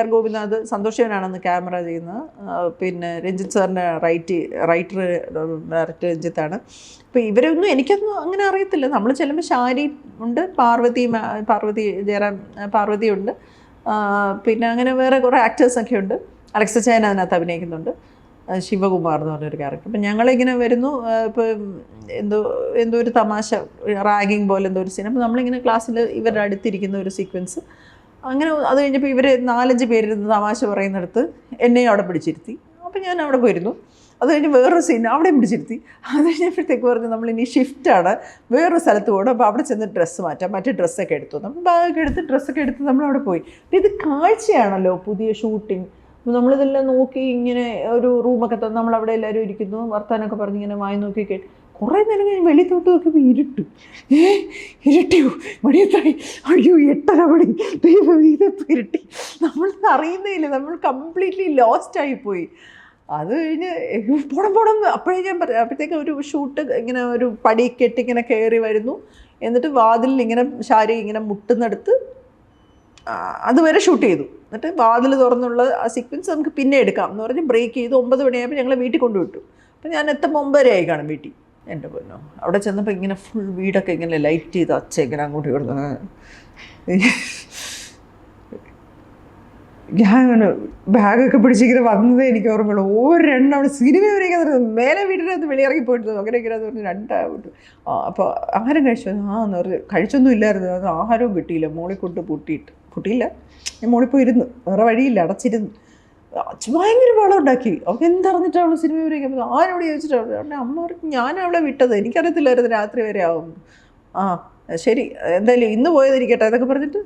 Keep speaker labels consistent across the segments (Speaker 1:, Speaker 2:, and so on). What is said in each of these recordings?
Speaker 1: R Gopinath സന്തോഷവനാണെന്ന് camera ചെയ്യുന്നത്. പിന്നെ രഞ്ജിത്ത് സാറിന്റെ റൈറ്റ് റൈറ്റർ ഡയറക്ടർ രഞ്ജിത്താണ്. അപ്പോൾ ഇവരൊന്നും എനിക്കൊന്നും അങ്ങനെ അറിയത്തില്ല. നമ്മൾ ചെല്ലുമ്പോൾ ശാരി ഉണ്ട് പാർവതി പാർവതി ജയറാം പാർവതി ഉണ്ട്. പിന്നെ അങ്ങനെ വേറെ കുറേ ആക്ടേഴ്സൊക്കെ ഉണ്ട്. അലക്സ ചേന അതിനകത്ത് അഭിനയിക്കുന്നുണ്ട്. ശിവകുമാർ എന്ന് പറഞ്ഞൊരു ക്യാരക്ടർ അപ്പം ഞങ്ങളിങ്ങനെ വരുന്നു. ഇപ്പോൾ എന്തോ എന്തോ ഒരു തമാശ റാഗിങ് പോലെ എന്തോ ഒരു സീൻ അപ്പോൾ നമ്മളിങ്ങനെ ക്ലാസ്സിൽ ഇവരുടെ അടുത്തിരിക്കുന്ന ഒരു സീക്വൻസ് അങ്ങനെ അത് കഴിഞ്ഞപ്പോൾ ഇവർ നാലഞ്ച് പേരിരുന്ന് തമാശ പറയുന്നിടത്ത് എന്നെയും അവിടെ പിടിച്ചിരുത്തി. അപ്പം ഞാൻ അവിടെ പോയിരുന്നു. അത് കഴിഞ്ഞ് വേറൊരു സീൻ അവിടെയും പിടിച്ചിരുത്തി. അത് കഴിഞ്ഞപ്പോഴത്തേക്ക് പറഞ്ഞു നമ്മൾ ഇനി ഷിഫ്റ്റാണ് വേറൊരു സ്ഥലത്ത് പോകണം അപ്പോൾ അവിടെ ചെന്ന് ഡ്രസ്സ് മാറ്റാം. മറ്റു ഡ്രസ്സൊക്കെ എടുത്തു. നമ്മൾ ബാഗൊക്കെ എടുത്ത് ഡ്രസ്സൊക്കെ എടുത്ത് നമ്മൾ അവിടെ പോയി. ഇത് കാഴ്ചയാണല്ലോ പുതിയ ഷൂട്ടിംഗ് നമ്മളിതെല്ലാം നോക്കി ഇങ്ങനെ ഒരു റൂമൊക്കെ തന്നെ നമ്മളവിടെ എല്ലാവരും ഇരിക്കുന്നു. വർത്താനൊക്കെ പറഞ്ഞ് ഇങ്ങനെ വായി നോക്കി കേട്ട് കുറേ നേരം കഴിഞ്ഞ് വെളിത്തോട്ട് നോക്കിയപ്പോൾ ഇരുട്ട്. ഏ ഇരുട്ടിയോ മണി എത്രയായി അയ്യോ എട്ടര മണി. ഇരുട്ടി? നമ്മൾ അറിയുന്നേയില്ല. നമ്മൾ കംപ്ലീറ്റ്ലി ലോസ്റ്റ് ആയിപ്പോയി അത് കഴിഞ്ഞ് പോണം പോണം. അപ്പോഴേ ഞാൻ പറയാം അപ്പോഴത്തേക്ക് ഒരു ഷൂട്ട് ഇങ്ങനെ ഒരു പടി കെട്ടി ഇങ്ങനെ കയറി വരുന്നു. എന്നിട്ട് വാതിലിൽ ഇങ്ങനെ ശാരി ഇങ്ങനെ മുട്ടുന്നെടുത്ത് അതുവരെ ഷൂട്ട് ചെയ്തു. എന്നിട്ട് വാതിൽ തുറന്നുള്ള ആ സീക്വൻസ് നമുക്ക് പിന്നെ എടുക്കാം എന്ന് പറഞ്ഞ് ബ്രേക്ക് ചെയ്ത്. ഒമ്പത് മണിയായപ്പോൾ ഞങ്ങൾ വീട്ടിൽ കൊണ്ടുവിട്ടു. അപ്പോൾ ഞാൻ എത്തുമ്പോൾ ഒമ്പതരയായി കാണും വീട്ടിൽ. എന്റെ പൊന്നോ. അവിടെ ചെന്നപ്പോൾ ഇങ്ങനെ ഫുൾ വീടൊക്കെ ഇങ്ങനെ ലൈറ്റ് ചെയ്ത് അച്ഛ ഇങ്ങനെ അങ്ങോട്ട് കൊടുത്തു ഞാൻ ബാഗൊക്കെ പിടിച്ചിങ്ങനെ വന്നത് എനിക്ക് ഓർമ്മയുള്ളൂ ഒരെണ്ണം അവിടെ സിനിമ വരയ്ക്കുന്നത് മേലെ വീട്ടിനകത്ത് വെളിയിറങ്ങി പോയിട്ടു അങ്ങനെ ഇങ്ങനെ അത് പറഞ്ഞ് രണ്ടായിട്ട് അപ്പോൾ ആഹാരം കഴിച്ചു? ആ എന്ന് പറഞ്ഞു കഴിച്ചൊന്നും ഇല്ലായിരുന്നു. അത് ആഹാരവും കിട്ടിയില്ല. മോളിൽ കൊണ്ട് പൂട്ടിയിട്ട്. പൂട്ടിയില്ല. ഞാൻ മോളിൽ പോയി ഇരുന്നു വേറെ വഴിയില്ല. അടച്ചിരുന്നു. ഭയങ്കര ബഹളം ഉണ്ടാക്കി അവൾക്ക് എന്തറിഞ്ഞിട്ടാണ് സിനിമ വരയ്ക്കാൻ ആരോട് ചോദിച്ചിട്ടാണ് അവളുടെ അമ്മ ഞാൻ അവളെ വിട്ടത്. എനിക്കറിയത്തില്ലായിരുന്നു രാത്രി വരെ ആവും. ആ ശരി. എന്തായാലും ഇന്ന് പോയതിരിക്കട്ടെ എന്നൊക്കെ പറഞ്ഞിട്ട്.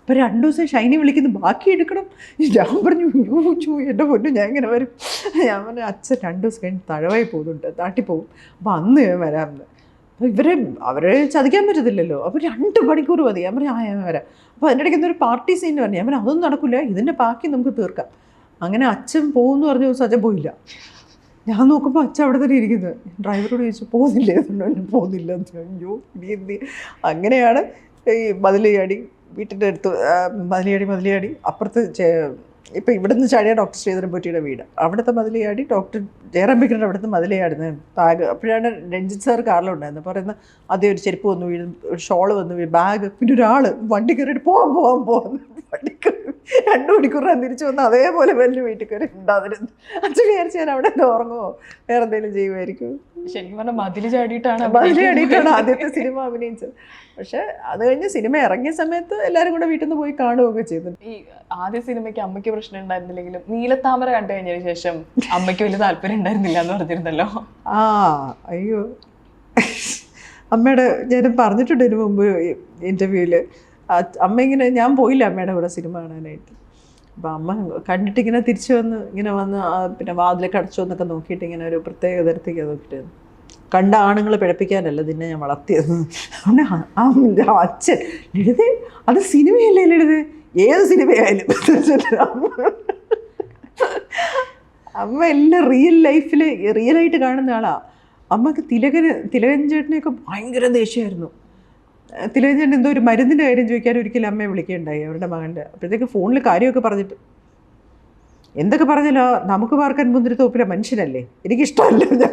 Speaker 1: അപ്പോൾ രണ്ടു ദിവസം ഷൈനി വിളിക്കുന്നു. ബാക്കി എടുക്കണം. ഞാൻ പറഞ്ഞു "അയ്യോ, ചൂ എന്റെ പൊന്നു ഞാൻ ഇങ്ങനെ വരും. ഞാൻ പറഞ്ഞു അച്ഛൻ രണ്ട് ദിവസം കഴിഞ്ഞ് തഴവായി പോകുന്നുണ്ട്. നാട്ടിൽ പോകും. അപ്പോൾ അന്ന് ഞാൻ വരാമെന്ന് അപ്പോൾ ഇവരെ അവരെ ചതിക്കാൻ പറ്റത്തില്ലല്ലോ. അപ്പോൾ രണ്ട് മണിക്കൂർ മതി. ഞാൻ പറഞ്ഞു ആ ഞാൻ വരാം. അപ്പോൾ അതിന്റെ ഇടയ്ക്ക് എന്തൊരു പാർട്ടി സീൻ പറഞ്ഞു. ഞാൻ പറഞ്ഞു അതൊന്നും നടക്കില്ല ഇതിന്റെ ബാക്കി നമുക്ക് തീർക്കാം. അങ്ങനെ അച്ഛൻ പോകുമെന്ന് പറഞ്ഞ ദിവസം അച്ഛൻ പോയില്ല. ഞാൻ നോക്കുമ്പോൾ അച്ഛൻ അവിടെ തന്നെ ഇരിക്കുന്നത് ഡ്രൈവറോട് ചോദിച്ചു പോകുന്നില്ലേ എന്നുണ്ടോ പോകുന്നില്ല എന്ന്. അയ്യോ ഇനി എന്ത്? അങ്ങനെയാണ് ഈ മതിലയാടി വീട്ടിന്റെ അടുത്ത് മതിലയാടി മതിലയാടി അപ്പുറത്ത് ഇപ്പം ഇവിടുന്ന് ചാടിയ ഡോക്ടർ ശ്രീധരൻപൊറ്റിയുടെ വീട്. അവിടുത്തെ മതിലയാടി ഡോക്ടർ ജയറാംബിക്കറിന്റെ അവിടുത്തെ മതിലയാടുന്നത് ബാഗ് അപ്പോഴാണ് രഞ്ജിത്ത് സാർ കാറിലുണ്ടായിരുന്നത് പറയുന്നത് അതേ ഒരു ചെരുപ്പ് വന്നു വീഴും ഒരു ഷോൾ വന്നു വീഴും ബാഗ് പിന്നെ ഒരാൾ വണ്ടി കയറിയിട്ട് പോവാൻ പോവാൻ പോകുന്നു വണ്ടി കയറി രണ്ടു മണിക്കൂറാണ് തിരിച്ചു വന്ന് അതേപോലെ വലിയ വീട്ടിൽ കയറി ഉണ്ടാകുന്നു അച്ഛൻ വിചാരിച്ചു ഞാൻ അവിടെ എന്താ ഉറങ്ങുമോ വേറെ എന്തെങ്കിലും ചെയ്യുമായിരിക്കും
Speaker 2: ശരിക്കും പറഞ്ഞാൽ മതിൽ ചാടിയിട്ടാണ്
Speaker 1: മതിലടിയിട്ടാണ് ആദ്യത്തെ സിനിമ അഭിനയിച്ചത്. പക്ഷെ അത് കഴിഞ്ഞ് സിനിമ ഇറങ്ങിയ സമയത്ത് എല്ലാവരും കൂടെ വീട്ടിൽ നിന്ന് പോയി കാണുകയൊക്കെ ചെയ്തു
Speaker 2: ഈ ആദ്യ സിനിമയ്ക്ക് അമ്മയ്ക്ക് പ്രശ്നം ഉണ്ടായിരുന്നില്ലെങ്കിലും നീലത്താമര കണ്ടു കഴിഞ്ഞതിന് ശേഷം അമ്മയ്ക്ക് വലിയ താല്പര്യം ഉണ്ടായിരുന്നില്ല എന്ന് പറഞ്ഞിരുന്നല്ലോ.
Speaker 1: ആ അയ്യോ. അമ്മയുടെ ഞാൻ പറഞ്ഞിട്ടുണ്ട് ഇതിന് മുമ്പ് ഇന്റർവ്യൂവിൽ അമ്മ ഇങ്ങനെ ഞാൻ പോയില്ല അമ്മയുടെ കൂടെ സിനിമ കാണാനായിട്ട്. അപ്പം അമ്മ കണ്ടിട്ട് ഇങ്ങനെ തിരിച്ചു വന്ന് ഇങ്ങനെ വന്ന് പിന്നെ വാതിലൊക്കെ അടച്ചു എന്നൊക്കെ നോക്കിയിട്ട് ഇങ്ങനെ ഒരു പ്രത്യേക തരത്തേക്ക് നോക്കിയിട്ട് കണ്ട ആണുങ്ങൾ പിഴപ്പിക്കാനല്ല നിന്നെ ഞാൻ വളർത്തിയത്. അതുകൊണ്ട് അച്ഛൻ ലളിതേ അത് സിനിമയല്ലേ ലളിത്? ഏത് സിനിമയായാലും. അമ്മ എല്ലാം റിയൽ ലൈഫിൽ റിയലായിട്ട് കാണുന്ന ആളാ. അമ്മയ്ക്ക് തിലകന് തിലകൻ ചേട്ടനെയൊക്കെ ഭയങ്കര ദേഷ്യമായിരുന്നു. തിലകൻ ചേട്ടൻ എന്തോ ഒരു മരുന്നിന്റെ കാര്യം ചോദിക്കാൻ ഒരിക്കലും അമ്മയെ വിളിക്കുകയുണ്ടായി അവരുടെ മകന്റെ അപ്പോഴത്തേക്ക് ഫോണിൽ കാര്യമൊക്കെ പറഞ്ഞിട്ട്. എന്തൊക്കെ പറഞ്ഞല്ലോ നമുക്ക് പാർക്കാൻ മുന്തിരി തോപ്പിലെ മനുഷ്യനല്ലേ? എനിക്കിഷ്ടമല്ല. ഞാൻ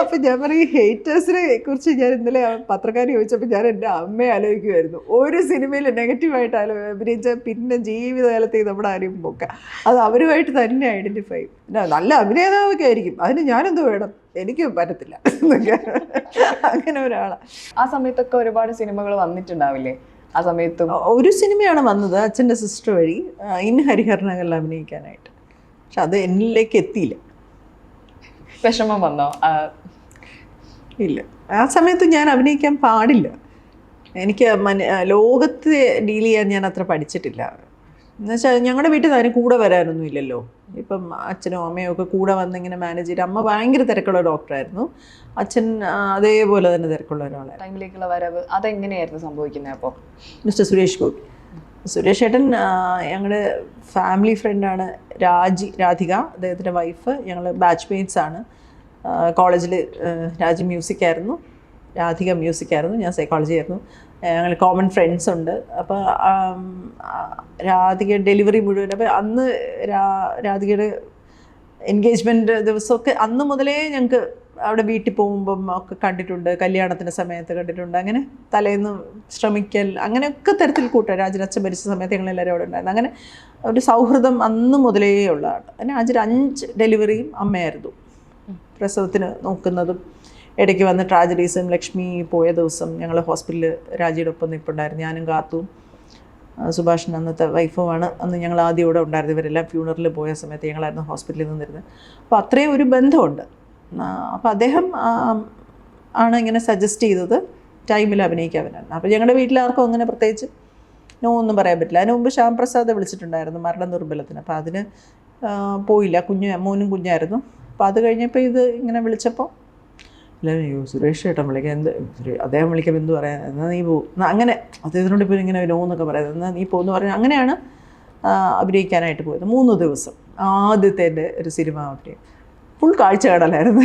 Speaker 1: അപ്പം ഞാൻ പറയും ഹേറ്റേഴ്സിനെ കുറിച്ച് ഞാൻ ഇന്നലെ ആ പത്രക്കാരി ചോദിച്ചപ്പോൾ ഞാൻ എന്റെ അമ്മയെ ആലോചിക്കുമായിരുന്നു ഒരു സിനിമയിൽ നെഗറ്റീവായിട്ട് ആലോ അഭിനയിച്ച പിന്നെ ജീവിതകാലത്തേക്ക് നമ്മുടെ ആരും പോക്കാം. അത് അവരുമായിട്ട് തന്നെ ഐഡന്റിഫൈ നല്ല അഭിനേതാവൊക്കെ ആയിരിക്കും. അതിന് ഞാനെന്തോ വേണം? എനിക്ക് പറ്റത്തില്ല. അങ്ങനെ ഒരാളാണ്
Speaker 2: ആ സമയത്തൊക്കെ ഒരുപാട് സിനിമകൾ വന്നിട്ടുണ്ടാവില്ലേ? ആ സമയത്ത്.
Speaker 1: ഒരു സിനിമയാണ് വന്നത് അച്ഛന്റെ സിസ്റ്റർ വഴി ഇൻ ഹരിഹരനകളിൽ അഭിനയിക്കാനായിട്ട്. പക്ഷെ അത് എന്നിലേക്ക് എത്തിയില്ല.
Speaker 2: വിഷമം വന്നോ?
Speaker 1: ഇല്ല. ആ സമയത്ത് ഞാൻ അഭിനയിക്കാൻ പാടില്ല. എനിക്ക് ലോകത്ത് ഡീൽ ചെയ്യാൻ ഞാൻ അത്ര പഠിച്ചിട്ടില്ല. എന്നുവെച്ചാൽ ഞങ്ങളുടെ വീട്ടിൽ നിന്ന് അതിന് കൂടെ വരാനൊന്നും ഇല്ലല്ലോ. ഇപ്പം അച്ഛനും അമ്മയും ഒക്കെ കൂടെ വന്നിങ്ങനെ മാനേജ് ചെയ്ത് അമ്മ ഭയങ്കര തിരക്കുള്ള ഡോക്ടറായിരുന്നു അച്ഛൻ അതേപോലെ തന്നെ തിരക്കുള്ള ഒരാളായിരുന്നു.
Speaker 2: ടൈമിലേക്കുള്ള വരവ് അതെങ്ങനെയായിരുന്നു സംഭവിക്കുന്നത് അപ്പോൾ
Speaker 1: മിസ്റ്റർ സുരേഷ് ഗോപി. സുരേഷ് ഏട്ടൻ ഞങ്ങളുടെ ഫാമിലി ഫ്രണ്ടാണ് രാജി രാധിക അദ്ദേഹത്തിന്റെ വൈഫ് ഞങ്ങൾ ബാച്ച് മേറ്റ്സ് ആണ് കോളേജിൽ രാജി മ്യൂസിക് ആയിരുന്നു. രാധിക മ്യൂസിക് ആയിരുന്നു. ഞാൻ സൈക്കോളജി ആയിരുന്നു. ഞങ്ങൾ കോമൺ ഫ്രണ്ട്സ് ഉണ്ട്. അപ്പോൾ രാധിക ഡെലിവറി മുഴുവൻ. അപ്പോൾ അന്ന് രാധികയുടെ എൻഗേജ്മെന്റ് ദിവസമൊക്കെ അന്ന് മുതലേ ഞങ്ങൾക്ക് അവിടെ വീട്ടിൽ പോകുമ്പം ഒക്കെ കണ്ടിട്ടുണ്ട്. കല്യാണത്തിന്റെ സമയത്ത് കണ്ടിട്ടുണ്ട്. അങ്ങനെ തലേന്ന് ശ്രമിക്കൽ അങ്ങനെയൊക്കെ തരത്തിൽ കൂട്ടുക രാജനച്ഛൻ മരിച്ച സമയത്ത് ഞങ്ങളെല്ലാവരും അവിടെ ഉണ്ടായിരുന്നു. അങ്ങനെ ഒരു സൗഹൃദം അന്ന് മുതലേ ഉള്ളതാണ്. അങ്ങനെ രാജർ അഞ്ച് ഡെലിവറിയും അമ്മയായിരുന്നു. പ്രസവത്തിന് നോക്കുന്നതും ഇടയ്ക്ക് വന്ന ട്രാജഡീസും ലക്ഷ്മി പോയ ദിവസം ഞങ്ങൾ ഹോസ്പിറ്റലിൽ രാജിയുടെ ഒപ്പം നിൽപ്പുണ്ടായിരുന്നു ഞാനും കാത്തും. ആ, സുഭാഷിന് അന്നത്തെ വൈഫുമാണ്. അന്ന് ഞങ്ങൾ ആദ്യം ഇവിടെ ഉണ്ടായിരുന്നു ഇവരെല്ലാം ഫ്യൂണറിൽ പോയ സമയത്ത് ഞങ്ങളായിരുന്നു ഹോസ്പിറ്റലിൽ നിന്നിരുന്നത്. അപ്പോൾ അത്രയും ഒരു ബന്ധമുണ്ട്. അപ്പോൾ അദ്ദേഹം ആണ് ഇങ്ങനെ സജസ്റ്റ് ചെയ്തത് ടൈമിൽ അഭിനയിക്കാവനാണ് അപ്പോൾ ഞങ്ങളുടെ വീട്ടിലാർക്കും അങ്ങനെ പ്രത്യേകിച്ച് നോ ഒന്നും പറയാൻ പറ്റില്ല. അതിന് മുമ്പ് ശ്യാം പ്രസാദ് വിളിച്ചിട്ടുണ്ടായിരുന്നു മരണ ദുർബലത്തിന് അപ്പോൾ അതിന് പോയില്ല. കുഞ്ഞ് മോനും കുഞ്ഞായിരുന്നു. അപ്പോൾ അത് കഴിഞ്ഞപ്പോൾ ഇത് ഇങ്ങനെ വിളിച്ചപ്പോൾ ഇല്ല അയ്യോ സുരേഷ് ചേട്ടൻ വിളിക്കാൻ എന്ത്? അദ്ദേഹം വിളിക്കുമ്പോൾ എന്ത് പറയാൻ? എന്നാൽ നീ പോകും അങ്ങനെ അദ്ദേഹത്തിനോട് ഇപ്പോൾ ഇങ്ങനെ നോ എന്നൊക്കെ പറയാം. എന്നാൽ നീ പോകുന്നു പറഞ്ഞാൽ അങ്ങനെയാണ് അഭിനയിക്കാനായിട്ട് പോയത്. മൂന്ന് ദിവസം. ആദ്യത്തെ എന്റെ ഒരു സിനിമ അഭിനയം ഫുൾ കാഴ്ച കാണലായിരുന്നു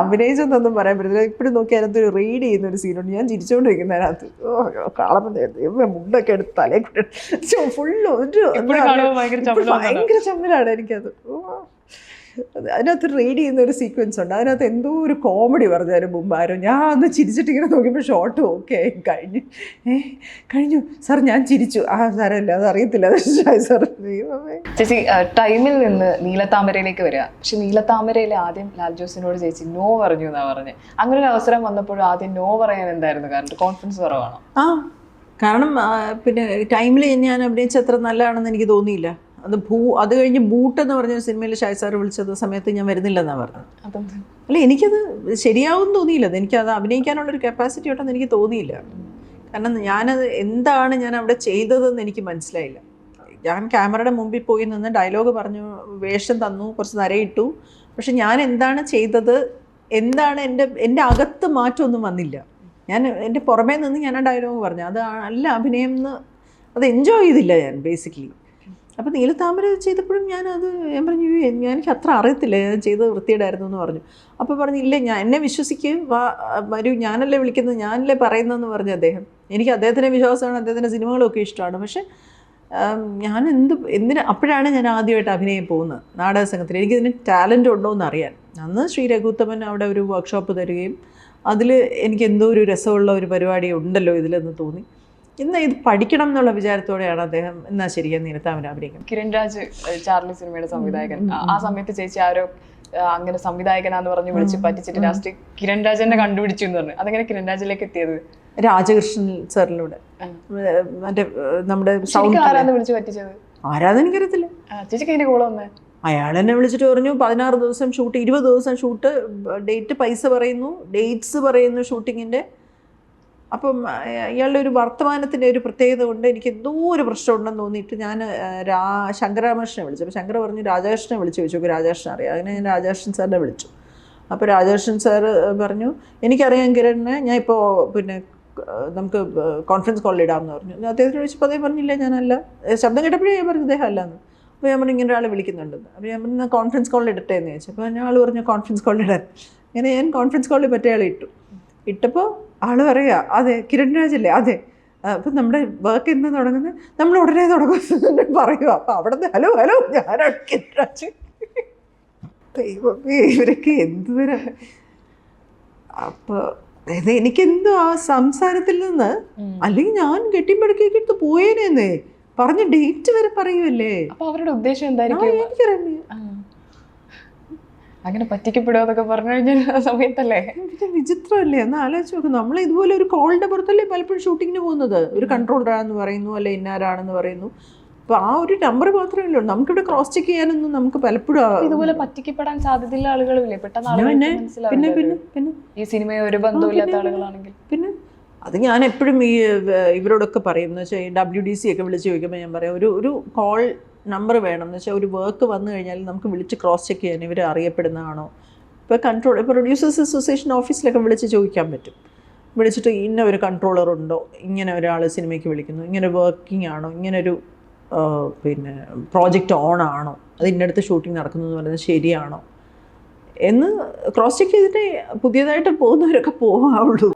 Speaker 1: അഭിനയിച്ചെന്നൊന്നും പറയാൻ പറ്റില്ല ഇപ്പോഴും നോക്കി അതിനകത്ത് ഒരു റീഡ് ചെയ്യുന്ന ഒരു സീനുണ്ട് ഞാൻ ചിരിച്ചുകൊണ്ടിരിക്കുന്ന അതിനകത്ത്. ഓ കാണുമ്പോൾ മുണ്ടൊക്കെ എടുത്ത് തലേ കൂടെ ഫുള്ള് ഒരു
Speaker 2: ഭയങ്കര ചമ്മലാണ്?
Speaker 1: എനിക്കത്. അതിനകത്ത് റീഡ് ചെയ്യുന്ന ഒരു സീക്വൻസ് ഉണ്ട്. അതിനകത്ത് എന്തോ ഒരു കോമഡി പറഞ്ഞാലും മുമ്പാരും. ഞാൻ അന്ന് ചിരിച്ചിട്ട് ഇങ്ങനെ നോക്കിയപ്പോൾ ഷോർട്ട് ഓക്കെ കഴിഞ്ഞു. ഏ കഴിഞ്ഞു. സാർ ഞാൻ ചിരിച്ചു. ആ സാറല്ല അത് അറിയത്തില്ല. സാർ
Speaker 2: ചേച്ചി ടൈമിൽ നിന്ന് നീലത്താമരയിലേക്ക് വരിക. പക്ഷെ നീലത്താമരയിൽ ആദ്യം ലാൽ ജോസിനോട് ചേച്ചി നോ പറഞ്ഞു എന്നാ പറഞ്ഞ്. അങ്ങനെ ഒരു അവസരം വന്നപ്പോഴും ആദ്യം നോ പറയാൻ എന്തായിരുന്നു? കാരണം കോൺഫിഡൻസ് കുറവാണോ?
Speaker 1: ആ കാരണം പിന്നെ ടൈമിൽ ഞാൻ അഭിനയിച്ച അത്ര നല്ലതാണെന്ന് എനിക്ക് തോന്നിയില്ല. അത് ഭൂ അത് കഴിഞ്ഞ് ബൂട്ട് എന്ന് പറഞ്ഞ സിനിമയിൽ ഷായ് സാർ വിളിച്ചത് സമയത്ത് ഞാൻ വരുന്നില്ലെന്നാണ് പറഞ്ഞത്. അല്ല എനിക്കത് ശരിയാവും തോന്നിയില്ല. എനിക്കത് എനിക്കത് അഭിനയിക്കാനുള്ളൊരു കപ്പാസിറ്റി ഉണ്ടെന്ന് എനിക്ക് തോന്നിയില്ല. കാരണം ഞാനത് എന്താണ് ഞാൻ അവിടെ ചെയ്തതെന്ന് എനിക്ക് മനസ്സിലായില്ല. ഞാൻ ക്യാമറയുടെ മുമ്പിൽ പോയി നിന്ന് ഡയലോഗ് പറഞ്ഞു വേഷം തന്നു കുറച്ച് നരയിട്ടു. പക്ഷെ ഞാൻ എന്താണ് ചെയ്തത് എന്താണ് എന്റെ എന്റെ അകത്ത് മാറ്റമൊന്നും വന്നില്ല. ഞാൻ എന്റെ പുറമേ നിന്ന് ഞാൻ ആ ഡയലോഗ് പറഞ്ഞു. അത് അല്ല അഭിനയം എന്ന് അത് എൻജോയ് ചെയ്തില്ല ഞാൻ ബേസിക്കലി അപ്പോൾ നീലത്താമര ചെയ്തപ്പോഴും ഞാനത് ഞാൻ പറഞ്ഞു എനിക്ക് അത്ര അറിയത്തില്ല ഞാൻ ചെയ്തത് വൃത്തിയിടായിരുന്നു എന്ന് പറഞ്ഞു. അപ്പോൾ പറഞ്ഞു ഇല്ല ഞാൻ എന്നെ വിശ്വസിക്കുകയും വാ വരൂ ഞാനല്ലേ വിളിക്കുന്നത് ഞാനല്ലേ പറയുന്നതെന്ന് പറഞ്ഞു അദ്ദേഹം. എനിക്ക് അദ്ദേഹത്തിന്റെ വിശ്വാസമാണ് അദ്ദേഹത്തിന്റെ സിനിമകളൊക്കെ ഇഷ്ടമാണ്. പക്ഷേ ഞാൻ എന്ത് എന്തിന് അപ്പോഴാണ് ഞാൻ ആദ്യമായിട്ട് അഭിനയം പോകുന്നത് നാടക സംഘത്തിൽ എനിക്കിതിന് ടാലന്റ് ഉണ്ടോ എന്ന് അറിയാൻ. അന്ന് ശ്രീ രഘുത്തമൻ അവിടെ ഒരു വർക്ക്ഷോപ്പ് തരികയും അതിൽ എനിക്ക് എന്തോ ഒരു രസമുള്ള ഒരു പരിപാടി ഉണ്ടല്ലോ ഇതിലെന്ന് തോന്നി. ഇന്ന് ഇത് പഠിക്കണം എന്നുള്ള വിചാരത്തോടെയാണ് അദ്ദേഹം എന്നാ ശരിക്കും നീലത്താമര അഭിനയിക്കുന്നത്.
Speaker 2: കിരൺ രാജ് ചാർലി സിനിമയുടെ സംവിധായകൻ. ആ- സമയത്ത് ചേച്ചി ആരോ ഒരു അങ്ങനെ സംവിധായകനാന്ന് പറഞ്ഞ് വിളിച്ച് പറ്റിച്ചിട്ട് ലാസ്റ്റ് കിരൺ രാജ് എന്നെ കണ്ടുപിടിച്ചു എന്ന് പറഞ്ഞു. അതെങ്ങനെ കിരൺ രാജിലേക്ക് എത്തിയത്?
Speaker 1: രാജകൃഷ്ണൻ സാറിലൂടെ. മറ്റേ നമ്മുടെ സൗണ്ട്
Speaker 2: ആരാന്ന് വിളിച്ച് പറ്റിച്ചത്?
Speaker 1: ആരാന്ന് എനിക്കറിയത്തില്ല.
Speaker 2: ചേച്ചിക്ക് വന്നേ?
Speaker 1: അയാൾ എന്നെ വിളിച്ചിട്ട് പറഞ്ഞു പതിനാറ് ദിവസം ഷൂട്ട് ഇരുപത് ദിവസം ഷൂട്ട് ഡേറ്റ് പൈസ പറയുന്നു ഡേറ്റ്സ് പറയുന്നു ഷൂട്ടിങ്ങിന്റെ. അപ്പം ഇയാളുടെ ഒരു വർത്തമാനത്തിന്റെ ഒരു പ്രത്യേകത കൊണ്ട് എനിക്ക് എന്തോ ഒരു പ്രശ്നമുണ്ടെന്ന് തോന്നിയിട്ട് ഞാൻ രാ ശങ്കരാമകൃഷ്ണനെ വിളിച്ചു. അപ്പോൾ ശങ്കർ പറഞ്ഞു രാജകൃഷ്ണനെ വിളിച്ചു. ചോദിച്ചു രാജകൃഷ്ണൻ അറിയാം. അങ്ങനെ ഞാൻ രാജകൃഷ്ണൻ സാറിനെ വിളിച്ചു. അപ്പോൾ രാജകൃഷ്ണൻ സാറ് പറഞ്ഞു എനിക്കറിയാം കിരണിനെ ഞാൻ ഇപ്പോൾ പിന്നെ നമുക്ക് കോൺഫറൻസ് കോളിൽ ഇടാമെന്ന് പറഞ്ഞു. അദ്ദേഹത്തിന് വിളിച്ചപ്പോൾ അദ്ദേഹം പറഞ്ഞില്ല ഞാനല്ല. ശബ്ദം കേട്ടപ്പോഴേ ഞാൻ പറഞ്ഞു അദ്ദേഹം അല്ലെന്ന് അപ്പോൾ ഞാൻ പറഞ്ഞു ഇങ്ങനെ ഒരാൾ വിളിക്കുന്നുണ്ടെന്ന്. അപ്പോൾ ഞാൻ പറഞ്ഞു കോൺഫറൻസ് കോളിൽ ഇടട്ടെ എന്ന് ചോദിച്ചു. അപ്പോൾ ഞാൻ ആൾ പറഞ്ഞു കോൺഫറൻസ് കോളിൽ ഇടാൻ. അങ്ങനെ ഞാൻ കോൺഫറൻസ് കോളിൽ പറ്റിയ ആളെ ഇട്ടു. ഇട്ടപ്പോൾ ആൾ പറയുക അതെ കിരൺ രാജല്ലേ അതെ അപ്പം നമ്മുടെ വർക്ക് എന്ന് തുടങ്ങുന്നത് നമ്മൾ ഉടനെ തുടങ്ങും പറയുക. അപ്പം അവിടുന്ന് ഹലോ ഹലോ ഞാനാണ് കിരൺ രാജ് ദൈവമേ ഇവരൊക്കെ എന്ത് തരം അപ്പോൾ അതായത് എനിക്കെന്തോ ആ സംസാരത്തിൽ നിന്ന് അല്ലെങ്കിൽ ഞാൻ കെട്ടിപ്പടുക്കേക്ക് എടുത്ത് പോയേനെന്നേ. പറഞ്ഞ ഡേറ്റ് വരെ പറയുമല്ലേ
Speaker 2: അപ്പൊ അവരുടെ ഉദ്ദേശം എന്തായിരിക്കും?
Speaker 1: എനിക്കറിയാം.
Speaker 2: അങ്ങനെ പറ്റിക്കപ്പെടുക എന്നൊക്കെ പറഞ്ഞു കഴിഞ്ഞാൽ ആ സമയത്തല്ലേ?
Speaker 1: പിന്നെ വിചിത്രമല്ലേ? ഒന്ന് ആലോചിച്ച് നോക്കും. നമ്മൾ ഇതുപോലെ ഒരു കോളിന്റെ പുറത്തല്ലേ പലപ്പോഴും ഷൂട്ടിങ്ങിന് പോകുന്നത്? ഒരു കൺട്രോളറാണെന്ന് പറയുന്നു അല്ലെ ഇന്നാരാണെന്ന് പറയുന്നു. അപ്പോൾ ആ ഒരു നമ്പർ മാത്രമേ ഉള്ളൂ. നമുക്കിവിടെ ക്രോസ് ചെക്ക് ചെയ്യാനൊന്നും നമുക്ക് പലപ്പോഴും
Speaker 2: ഇതുപോലെ പറ്റിക്കപ്പെടാൻ സാധ്യതയുള്ള ആളുകളില്ലേ? പെട്ടെന്ന്
Speaker 1: പിന്നെ പിന്നെ പിന്നെ പിന്നെ.
Speaker 2: ഈ സിനിമയെ ഒരു ബന്ധമില്ലാത്ത. ആളുകളാണെങ്കിൽ.
Speaker 1: പിന്നെ. അത് ഞാൻ എപ്പോഴും ഈ ഇവരോടൊക്കെ പറയും. എന്ന് വെച്ചാൽ ഡബ്ല്യു ഡി സി ഒക്കെ വിളിച്ച് ചോദിക്കുമ്പോൾ ഞാൻ പറയാം. ഒരു ഒരു കോൾ നമ്പർ വേണം. എന്ന് വെച്ചാൽ ഒരു വർക്ക് വന്നു കഴിഞ്ഞാൽ നമുക്ക് വിളിച്ച് ക്രോസ് ചെക്ക് ചെയ്യാൻ ഇവർ അറിയപ്പെടുന്നതാണോ? ഇപ്പോൾ കൺട്രോൾ ഇപ്പോൾ പ്രൊഡ്യൂസേഴ്സ് അസോസിയേഷൻ ഓഫീസിലൊക്കെ വിളിച്ച് ചോദിക്കാൻ പറ്റും. വിളിച്ചിട്ട് ഇന്ന ഒരു കൺട്രോളർ ഉണ്ടോ? ഇങ്ങനെ ഒരാൾ സിനിമയ്ക്ക് വിളിക്കുന്നു. ഇങ്ങനെ വർക്കിംഗ് ആണോ? ഇങ്ങനെ ഒരു പിന്നെ പ്രോജക്റ്റ് ഓൺ ആണോ? അത് ഇന്നടുത്ത് ഷൂട്ടിംഗ് നടക്കുന്നു എന്ന് പറയുന്നത് ശരിയാണോ? എന്ന് ക്രോസ് ചെക്ക് ചെയ്തിട്ട് പുതിയതായിട്ട് പോകുന്നവരൊക്കെ പോകാവുള്ളൂ